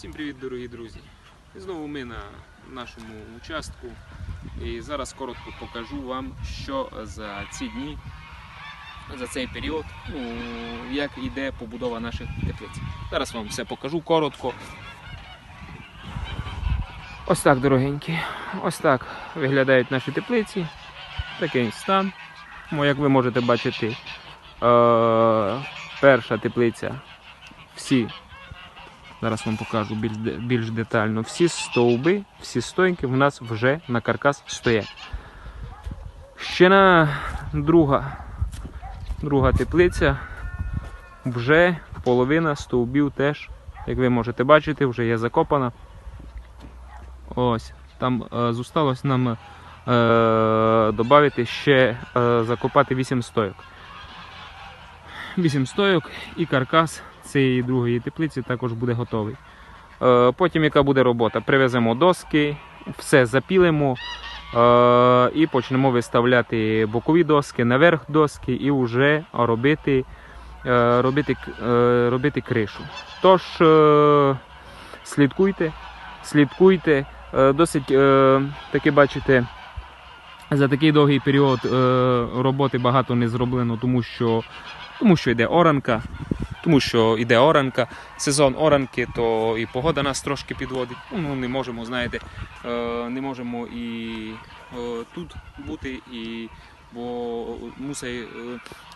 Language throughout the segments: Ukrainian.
Всім привіт, дорогі друзі! І знову ми на нашому участку. І зараз коротко покажу вам, що за ці дні, за цей період, ну, як йде побудова наших теплиць. Зараз вам все покажу коротко. Ось так, дорогенькі. Ось так виглядають наші теплиці. Такий стан. Ну, як ви можете бачити, е- перша теплиця. Всі Зараз вам покажу більш, більш детально. Всі стовби, всі стойки в нас вже на каркас стоять. Ще на друга, друга теплиця. Вже половина стовбів теж, як ви можете бачити, вже є закопана. Ось. Там е, зосталось нам е, додати ще е, закопати 8 стойок. 8 стойок і каркас цієї другої теплиці також буде готовий. Е, Потім яка буде робота? Привеземо доски, все запілимо е, і почнемо виставляти бокові доски, наверх доски і вже робити, е, робити, робити кришу. Тож слідкуйте, слідкуйте. Досить таки бачите. За такий довгий період роботи багато не зроблено, тому що, тому що йде оранка, тому що йде оранка, сезон оранки, то і погода нас трошки підводить. Ну, не можемо, знаєте, е, не можемо і е, тут бути, і, бо е,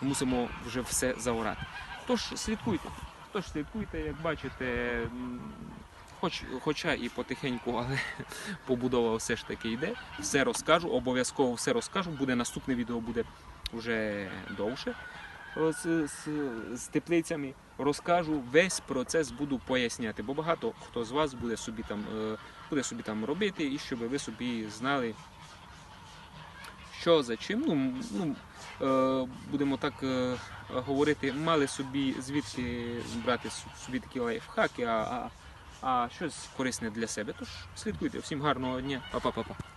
мусимо вже все заорати. Тож слідкуйте, тож слідкуйте, як бачите, хоч, хоча і потихеньку, але побудова все ж таки йде. Все розкажу, обов'язково все розкажу. Буде наступне відео буде вже довше з, з, з теплицями. Розкажу весь процес, буду поясняти, бо багато хто з вас буде собі там, е, буде собі там робити, і щоб ви собі знали, що за чим. Ну, ну, е, будемо так е, говорити, мали собі звідки брати собі такі лайфхаки, а, а, а щось корисне для себе. Тож слідкуйте, всім гарного дня, па-па-па-па.